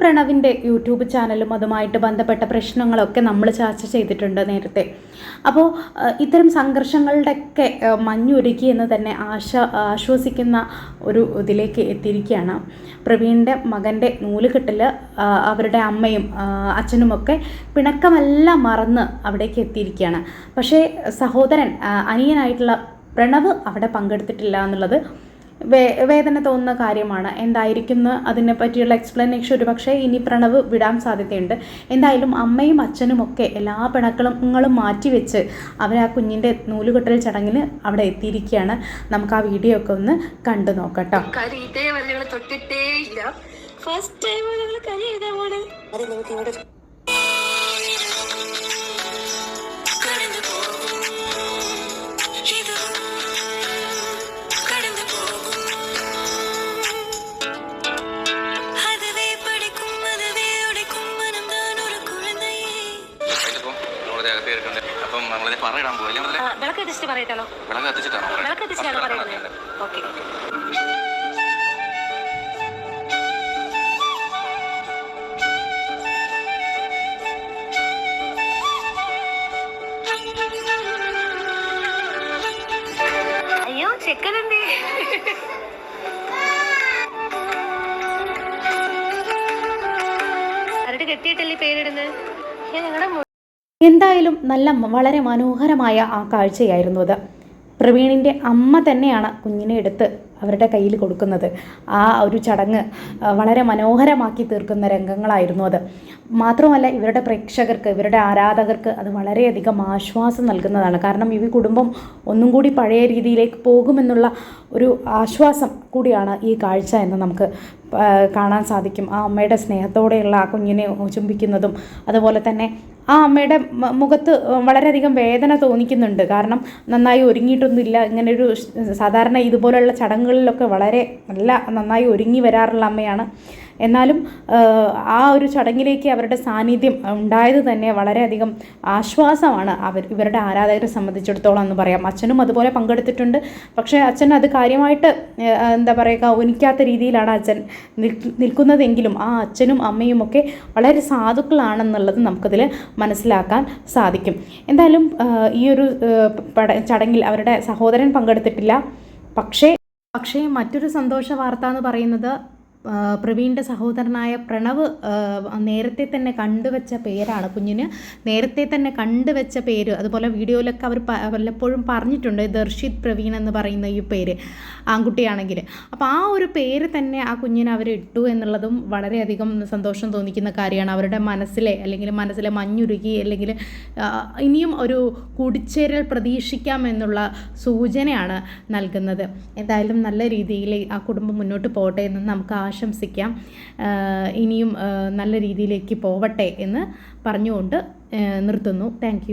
പ്രണവിന്റെ YouTube ചാനലും അതുമായിട്ട് ബന്ധപ്പെട്ട പ്രശ്നങ്ങളൊക്കെ നമ്മൾ ചർച്ച ചെയ്തിട്ടുണ്ട് നേരത്തെ. അപ്പോൾ ഇത്തരം സംഘർഷങ്ങളുടെയൊക്കെ മഞ്ഞുരുക്കി എന്ന് തന്നെ ആശ ആശ്വസിക്കുന്ന ഒരു ഇതിലേക്ക് എത്തിയിരിക്കുകയാണ്. പ്രവീണിന്റെ മകന്റെ നൂലുകെട്ടിൽ അവരുടെ അമ്മയും അച്ഛനുമൊക്കെ പിണക്കമെല്ലാം മറന്ന് അവിടേക്ക് എത്തിയിരിക്കുകയാണ്. പക്ഷേ സഹോദരൻ അനിയനായിട്ടുള്ള പ്രണവ് അവിടെ പങ്കെടുത്തിട്ടില്ല എന്നുള്ളത് വേ വേദന തോന്നുന്ന കാര്യമാണ്. എന്തായിരിക്കും എന്ന് അതിനെ പറ്റിയുള്ള എക്സ്പ്ലനേഷൻ ഒരു പക്ഷേ ഇനി പ്രണവ് വിടാൻ സാധ്യതയുണ്ട്. എന്തായാലും അമ്മയും അച്ഛനും ഒക്കെ എല്ലാ പിണക്കളും മാറ്റിവെച്ച് അവർ ആ കുഞ്ഞിന്റെ നൂലുകെട്ടൽ ചടങ്ങിന് അവിടെ എത്തിയിരിക്കുകയാണ്. നമുക്ക് ആ വീഡിയോ ഒക്കെ ഒന്ന് കണ്ടു നോക്കട്ടോ. തൊട്ടിട്ടേ ഇല്ല. ഫസ്റ്റ് ടൈം കരി എഴുതാൻ നമ്മളിത് അകത്ത് ഇരിക്കണ്ടേ അപ്പം നമ്മളിത് പറയിടാൻ നമ്മളെ? വിളക്ക് കത്തിച്ചിട്ട് പറയട്ടാലോ വിളക്ക് കത്തിച്ചിട്ടാണോ? വിളക്ക് കത്തിച്ചിട്ടാണ് പറയുന്നത് ഓക്കെ. അയ്യോ ചെക്കനെന്തേ? ആരുടെ കെട്ടിയിട്ടല്ലേ പേരിടുന്നത് ഞങ്ങളുടെ എന്തായാലും നല്ല വളരെ മനോഹരമായ ആ കാഴ്ചയായിരുന്നു അത്. പ്രവീണിന്റെ അമ്മ തന്നെയാണ് കുഞ്ഞിനെ എടുത്ത് അവരുടെ കയ്യിൽ കൊടുക്കുന്നത്. ആ ഒരു ചടങ്ങ് വളരെ മനോഹരമാക്കി തീർക്കുന്ന രംഗങ്ങളായിരുന്നു അത്. മാത്രമല്ല ഇവരുടെ പ്രേക്ഷകർക്ക് ഇവരുടെ ആരാധകർക്ക് അത് വളരെയധികം ആശ്വാസം നൽകുന്നതാണ്. കാരണം ഈ കുടുംബം ഒന്നും കൂടി പഴയ രീതിയിലേക്ക് പോകുമെന്നുള്ള ഒരു ആശ്വാസം കൂടിയാണ് ഈ കാഴ്ച എന്ന് നമുക്ക് കാണാൻ സാധിക്കും. ആ അമ്മയുടെ സ്നേഹത്തോടെയുള്ള ആ കുഞ്ഞിനെ ചുംബിക്കുന്നതും അതുപോലെ തന്നെ ആ അമ്മയുടെ മുഖത്ത് വളരെയധികം വേദന തോന്നിക്കുന്നുണ്ട്. കാരണം നന്നായി ഒരുങ്ങിയിട്ടൊന്നുമില്ല. ഇങ്ങനൊരു സാധാരണ ഇതുപോലുള്ള ചടങ്ങുകളിലൊക്കെ വളരെ നല്ല നന്നായി ഒരുങ്ങി വരാറുള്ള അമ്മയാണ്. എന്നാലും ആ, ഒരു ചടങ്ങിലേക്ക് അവരുടെ സാന്നിധ്യം ഉണ്ടായത് തന്നെ വളരെയധികം ആശ്വാസമാണ് അവർ ഇവരുടെ ആരാധകരെ സംബന്ധിച്ചിടത്തോളം എന്ന് പറയാം. അച്ഛനും അതുപോലെ പങ്കെടുത്തിട്ടുണ്ട്. പക്ഷേ അച്ഛൻ അത് കാര്യമായിട്ട് എന്താ പറയുക ഒനിക്കാത്ത രീതിയിലാണ് അച്ഛൻ നിൽക്കുന്നതെങ്കിലും ആ അച്ഛനും അമ്മയും ഒക്കെ വളരെ സാധുക്കളാണെന്നുള്ളത് നമുക്കതിൽ മനസ്സിലാക്കാൻ സാധിക്കും. എന്തായാലും ഈ ഒരു ചടങ്ങിൽ അവരുടെ സഹോദരൻ പങ്കെടുത്തിട്ടില്ല. പക്ഷേ പക്ഷേ മറ്റൊരു സന്തോഷ വാർത്ത എന്ന് പറയുന്നത് പ്രവീണിന്റെ സഹോദരനായ പ്രണവ് നേരത്തെ തന്നെ കണ്ടുവച്ച പേരാണ് കുഞ്ഞിന്. നേരത്തെ തന്നെ കണ്ടുവച്ച പേര്. അതുപോലെ വീഡിയോയിലൊക്കെ അവർ വല്ലപ്പോഴും പറഞ്ഞിട്ടുണ്ട് ദർശിത് പ്രവീൺ എന്ന് പറയുന്ന ഈ പേര് ആൺകുട്ടിയാണെങ്കിൽ. അപ്പോൾ ആ ഒരു പേര് തന്നെ ആ കുഞ്ഞിന് അവർ ഇട്ടു എന്നുള്ളതും വളരെയധികം സന്തോഷം തോന്നിക്കുന്ന കാര്യമാണ്. അവരുടെ മനസ്സിലെ അല്ലെങ്കിൽ മനസ്സിലെ മഞ്ഞുരുകി അല്ലെങ്കിൽ ആ, ഇനിയും ഒരു കൂടിച്ചേരൽ പ്രതീക്ഷിക്കാം എന്നുള്ള സൂചനയാണ് നൽകുന്നത്. എന്തായാലും നല്ല രീതിയിൽ ആ കുടുംബം മുന്നോട്ട് പോകട്ടെ എന്ന് നമുക്ക് ആശംസിക്കാം. ഇനിയും നല്ല രീതിയിലേക്ക് പോവട്ടെ എന്ന് പറഞ്ഞുകൊണ്ട് നിർത്തുന്നു. താങ്ക്